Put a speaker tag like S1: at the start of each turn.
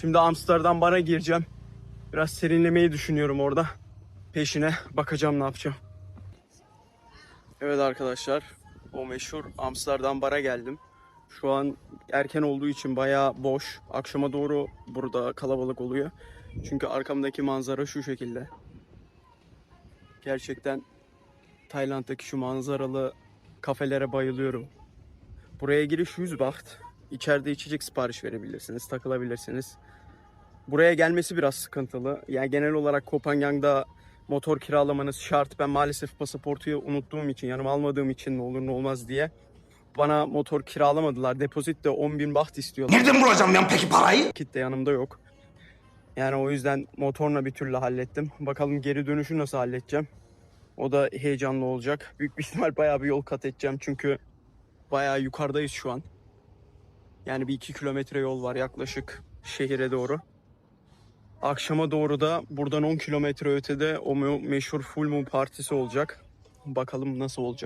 S1: Şimdi Amsterdam bara gireceğim. Biraz serinlemeyi düşünüyorum orada. Peşine bakacağım ne yapacağım. Evet arkadaşlar o meşhur Amsterdam bara geldim. Şu an erken olduğu için bayağı boş. Akşama doğru burada kalabalık oluyor. Çünkü arkamdaki manzara şu şekilde. Gerçekten Tayland'daki şu manzaralı kafelere bayılıyorum. Buraya giriş 100 baht. İçeride içecek sipariş verebilirsiniz, takılabilirsiniz. Buraya gelmesi biraz sıkıntılı. Yani genel olarak Kopenhag'da motor kiralamanız şart. Ben maalesef pasaportu unuttuğum için, yanıma almadığım için ne olur ne olmaz diye bana motor kiralamadılar. Depozit de 10 bin baht istiyorlar.
S2: Nereden bulacağım ben peki parayı?
S1: Kit de yanımda yok. Yani o yüzden motorla bir türlü hallettim. Bakalım geri dönüşü nasıl halledeceğim. O da heyecanlı olacak. Büyük bir ihtimal bayağı bir yol kat edeceğim çünkü bayağı yukarıdayız şu an. Yani bir iki kilometre yol var yaklaşık şehire doğru. Akşama doğru da buradan 10 kilometre ötede o me- meşhur Full Moon partisi olacak. Bakalım nasıl olacak.